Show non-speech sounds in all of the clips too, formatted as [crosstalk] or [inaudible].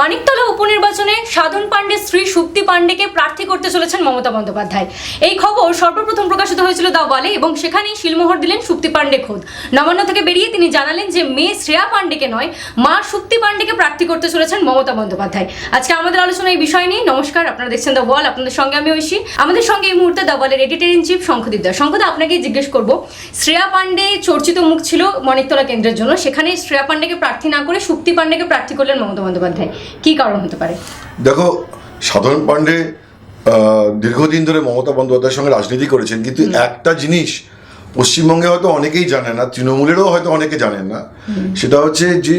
মানিকতলা উপনির্বাচনে সাধন পাণ্ডে স্ত্রী সুপ্তি পাণ্ডেকে প্রার্থী করতে চলেছেন মমতা বন্দ্যোপাধ্যায়। এই খবর সর্বপ্রথম প্রকাশিত হয়েছিল দা ওয়ালে এবং সেখানেই শিলমোহর দিলেন সুপ্তি পাণ্ডে খোদ। নবান্ন থেকে বেরিয়ে তিনি জানালেন যে, মেয়ে শ্রেয়া পাণ্ডেকে নয়, মা সুপ্তি পাণ্ডেকে প্রার্থী করতে চলেছেন মমতা বন্দ্যোপাধ্যায়। আজকে আমাদের আলোচনা এই বিষয় নিয়ে। নমস্কার, আপনারা দেখছেন দ্য ওয়াল আপনাদের সঙ্গে আমি ঐশী আমাদের সঙ্গে এই মুহূর্তে দ্য ওয়ালের editor in chief Shankhadeep Das. শঙ্খদা, আপনাকে জিজ্ঞেস করব, শ্রেয়া পাণ্ডে চর্চিত মুখ ছিল মনিকতলা কেন্দ্রের জন্য। সেখানে শ্রেয়া পাণ্ডেকে প্রার্থী না করে সুপ্তি পাণ্ডেকে প্রার্থী করলেন মমতা বন্দ্যোপাধ্যায়। কি কারণ হতে পারে? দেখো সাধারণ পাণ্ডে দীর্ঘদিন ধরে মমতা বন্দ্যোপাধ্যায়ের সঙ্গে রাজনীতি করেছেন কিন্তু একটা জিনিস পশ্চিমবঙ্গে হয়তো অনেকেই জানে না তৃণমূলেরও হয়তো অনেকে জানেন না সেটা হচ্ছে যে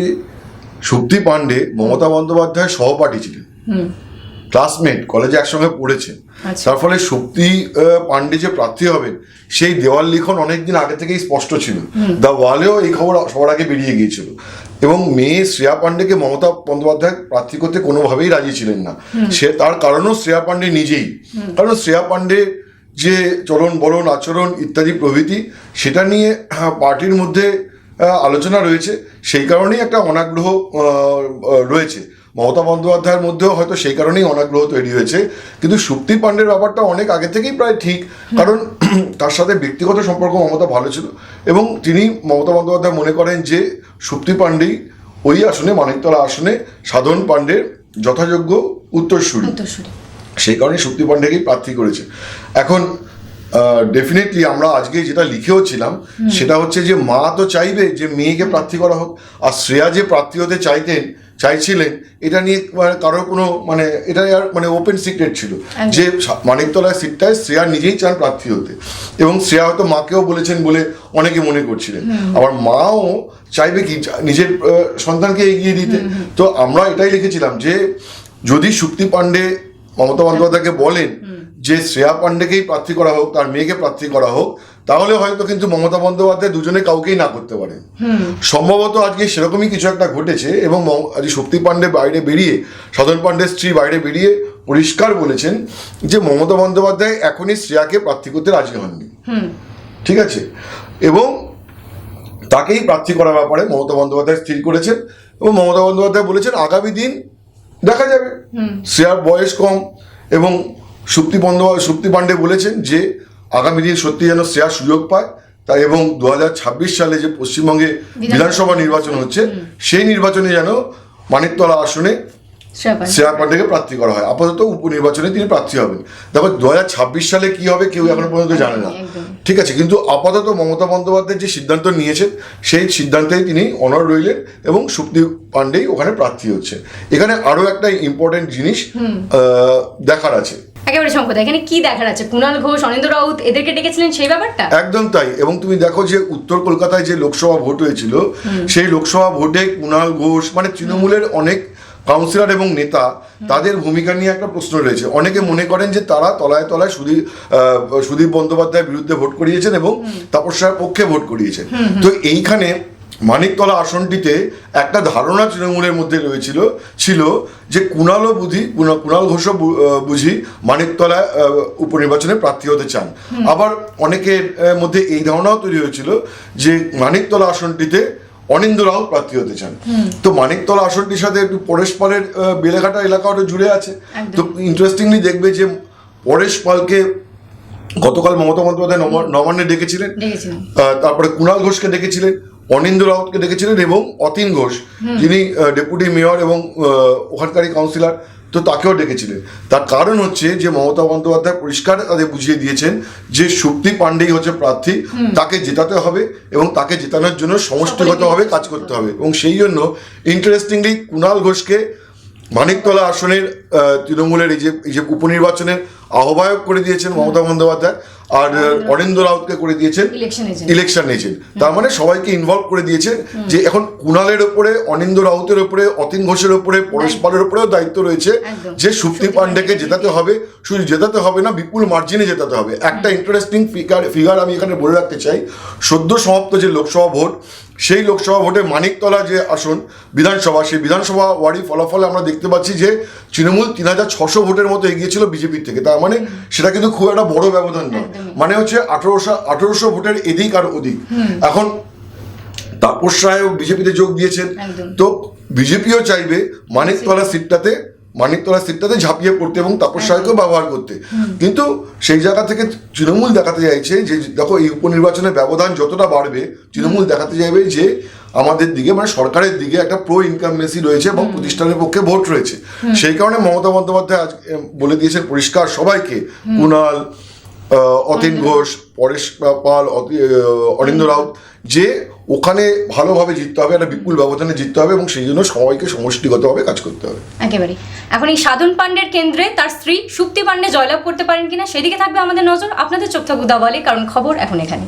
শক্তি পাণ্ডে মমতা বন্দ্যোপাধ্যায়ের সহপাঠী ছিলেন। ক্লাসমেট কলেজে একসঙ্গে পড়েছেন। তার ফলে শক্তি পাণ্ডে যে প্রার্থী হবেন সেই দেওয়াল লিখন অনেকদিন আগে থেকেই স্পষ্ট ছিল। দ্য ওয়ালেও এই খবর সবার আগে বেরিয়ে গিয়েছিল। এবং মেয়ে শ্রেয়া পাণ্ডেকে মমতা বন্দ্যোপাধ্যায় প্রার্থী করতে কোনোভাবেই রাজি ছিলেন না। সে তার কারণও শ্রেয়া পাণ্ডে নিজেই। কারণ শ্রেয়া পাণ্ডে যে চলন বলন আচরণ ইত্যাদি প্রভৃতি সেটা নিয়ে পার্টির মধ্যে আলোচনা রয়েছে। সেই কারণেই একটা অনাগ্রহ রয়েছে। মমতা বন্দ্যোপাধ্যায়ের মধ্যেও হয়তো সেই কারণেই অনাগ্রহ তৈরি হয়েছে। কিন্তু সুপ্তি পাণ্ডের ব্যাপারটা অনেক আগে থেকেই প্রায় ঠিক। কারণ [clears throat] তার সাথে ব্যক্তিগত সম্পর্ক মমতা ভালো ছিল। এবং তিনি মমতা বন্দ্যোপাধ্যায় মনে করেন যে সুপ্তি পাণ্ডেই ওই আসনে মানিকতলা আসনে সাধন পাণ্ডের যথাযোগ্য উত্তরসূরি। সেই কারণে শক্তি পাণ্ডেকেই প্রার্থী করেছে। এখন ডেফিনেটলি আমরা আজকে যেটা লিখেও ছিলাম সেটা হচ্ছে যে মা তো চাইবে যে মেয়েকে প্রার্থী করা হোক। আর শ্রেয়া যে প্রার্থী হতে চাইতেন চাইছিলেন এটা নিয়ে মানে কারোর কোনো মানে এটা আর মানে ওপেন সিক্রেট ছিল। যে মানিকতলার সিটটায় শ্রেয়া নিজেই চান প্রার্থী হতে। এবং শ্রেয়া হয়তো মাকেও বলেছেন বলে অনেকে মনে করছিলেন। আবার মাও চাইবে কি নিজের সন্তানকে এগিয়ে দিতে। তো আমরা এটাই লিখেছিলাম যে যদি শুক্তি পাণ্ডে মমতা বন্দ্যোপাধ্যায়কে বলেন যে শ্রেয়া পাণ্ডেকেই প্রার্থী করা হোক তার মেয়েকে প্রার্থী করা হোক তাহলে হয়তো কিন্তু মমতা বন্দ্যোপাধ্যায় দুজনে কাউকেই না করতে পারে। সম্ভবত আজকে সেরকমই কিছু একটা ঘটেছে এবং আজকে শক্তি পাণ্ডে বাইরে বেরিয়ে সদন পাণ্ডের স্ত্রী বাইরে বেরিয়ে পরিষ্কার বলেছেন যে মমতা বন্দ্যোপাধ্যায় এখনই শ্রেয়াকে প্রার্থী করতে রাজি হননি। ঠিক আছে? এবং তাকেই প্রার্থী করার ব্যাপারে মমতা বন্দ্যোপাধ্যায় স্থির করেছেন এবং মমতা বন্দ্যোপাধ্যায় বলেছেন আগামী দিন দেখা যাবে। শ্রেয়ার বয়স কম এবং সুপ্তি বন্দ্যোপাধ্যায় সুপ্তি পাণ্ডে বলেছেন যে আগামী দিন সত্যি যেন শ্রেয়া সুযোগ পায়। তাই এবং দু হাজার ছাব্বিশ সালে যে পশ্চিমবঙ্গে বিধানসভা নির্বাচন হচ্ছে সেই নির্বাচনে যেন মানিকতলা আসনে শ্রেয়া পাণ্ডে। পাণ্ডেকে প্রার্থী করা হয়। আপাতত উপনির্বাচনে তিনি প্রার্থী হবেন। তারপর দু হাজার ছাব্বিশ সালে কি হবে কেউ এখনও পর্যন্ত জানে না। ঠিক আছে কিন্তু আপাতত মমতা বন্দ্যোপাধ্যায় যে সিদ্ধান্ত নিয়েছেন সেই সিদ্ধান্তেই তিনি অনর রইলেন এবং সুপ্তি পাণ্ডেই ওখানে প্রার্থী হচ্ছে। এখানে আরও একটা ইম্পর্টেন্ট জিনিস দেখার আছে। একেবারে শঙ্কদা এখানে কি দেখার আছে? কুণাল ঘোষ অনিন্দ রাউত এদেরকে ডেকেছিলেন সেই ব্যাপারটা? একদম তাই। এবং তুমি দেখো যে উত্তর কলকাতায় যে লোকসভা ভোট হয়েছিল সেই লোকসভা ভোটে কুণাল ঘোষ মানে তৃণমূলের অনেক কাউন্সিলর এবং নেতা তাদের ভূমিকা নিয়ে একটা প্রশ্ন রয়েছে। অনেকে মনে করেন যে তারা তলায় তলায় সুদীপ সুদীপ বন্দ্যোপাধ্যায়ের বিরুদ্ধে ভোট করিয়েছেন এবং তাপস্যার পক্ষে ভোট করিয়েছেন। তো এইখানে মানিকতলা আসনটিতে একটা ধারণা তৃণমূলের মধ্যে রয়েছিল ছিল যে কুণালও বুঝি কুণা- কুণাল ঘোষও বুঝি মানিকতলা উপনির্বাচনে প্রার্থী হতে চান। আবার অনেকের মধ্যে এই ধারণাও তৈরি হয়েছিল যে মানিকতলা আসনটিতে অনিন্দ রাও প্রার্থী হতে চান। তো মানিকতলা আসনটির সাথে একটু পরেশ পালের বেলেঘাটা এলাকা ওটা জুড়ে আছে। তো ইন্টারেস্টিংলি দেখবে যে পরেশ পালকে গতকাল মমতা বন্দ্যোপাধ্যায় নব- নবান্নে ডেকেছিলেন। তারপরে কুণাল ঘোষকে ডেকেছিলেন। অনিন্দ রাউতকে ডেকেছিলেন এবং অতীন ঘোষ যিনি ডেপুটি মেয়র এবং ওখানকারী ওখানকারই কাউন্সিলর তো তাকেও ডেকেছিলেন। তার কারণ হচ্ছে যে মমতা বন্দ্যোপাধ্যায় পরিষ্কার তাদের বুঝিয়ে দিয়েছেন যে সুপ্তি পাণ্ডেই হচ্ছে প্রার্থী তাকে জেতাতে হবে এবং তাকে জেতানোর জন্য সমষ্টিগতভাবে কাজ করতে হবে। এবং সেই জন্য ইন্টারেস্টিংলি কুণাল ঘোষকে মানিকতলা আসনের তৃণমূলের এই যে এই যে উপনির্বাচনের আহ্বায়ক করে দিয়েছেন মমতা বন্দ্যোপাধ্যায় আর অরিন্দ রাউতকে করে দিয়েছেন ইলেকশন নিয়েছেন তার মানে সবাইকে ইনভলভ করে দিয়েছে যে এখন কুণালের ওপরে অনিন্দ রাউতের ওপরে অতীন ঘোষের ওপরে পরেশ পালের ওপরেও দায়িত্ব রয়েছে যে সুপ্তি পাণ্ডেকে জেতাতে হবে শুধু জেতাতে হবে না বিপুল মার্জিনে জেতাতে হবে। একটা ইন্টারেস্টিং ফিগার ফিগার আমি এখানে বলে রাখতে চাই। সদ্য সমাপ্ত যে লোকসভা ভোট সেই লোকসভা ভোটে মানিকতলা যে আসন বিধানসভা সেই বিধানসভা ওয়ার্ডি ফলাফলে আমরা দেখতে পাচ্ছি যে তৃণমূল তিন হাজার ছশো ভোটের মতো এগিয়েছিল বিজেপির থেকে। তার মানে সেটা কিন্তু খুব একটা বড় ব্যবধান নয়। মানে হচ্ছে আঠারোশো আঠারোশো ভোটের এদিক আর ওদিক। এখন তাপস রায়ও বিজেপিতে যোগ দিয়েছেন। তো বিজেপিও চাইবে মানিকতলা সিটটাতে মানিকতলা সিটটাতে ঝাঁপিয়ে পড়তে এবং তাপস রায়কেও ব্যবহার করতে। কিন্তু সেই জায়গা থেকে তৃণমূল দেখাতে চাইছে যে দেখো এই উপনির্বাচনের ব্যবধান যতটা বাড়বে তৃণমূল দেখাতে চাইবে যে আমাদের দিকে মানে সরকারের দিকে একটা প্রো ইনকামবেসি রয়েছে এবং প্রতিষ্ঠানের পক্ষে ভোট রয়েছে। সেই কারণে মমতা বন্দ্যোপাধ্যায় আজ বলে দিয়েছেন পরিষ্কার সবাইকে। কুণাল অতীন ঘোষ পরেশ পাল অরিন্দ রাউত যে ওখানে ভালোভাবে জিততে হবে, একটা বিপুল ব্যবধানে জিততে হবে এবং সেই জন্য সবাইকে সমষ্টিগতভাবে কাজ করতে হবে। একেবারে এখন এই সাধন পাণ্ডের কেন্দ্রে তার স্ত্রী সুপ্তি পাণ্ডে জয়লাভ করতে পারেন কিনা, সেদিকে থাকবে আমাদের নজর। আপনাদের চোখ থাকুক দাওয়ালে, কারণ খবর এখন এখানে।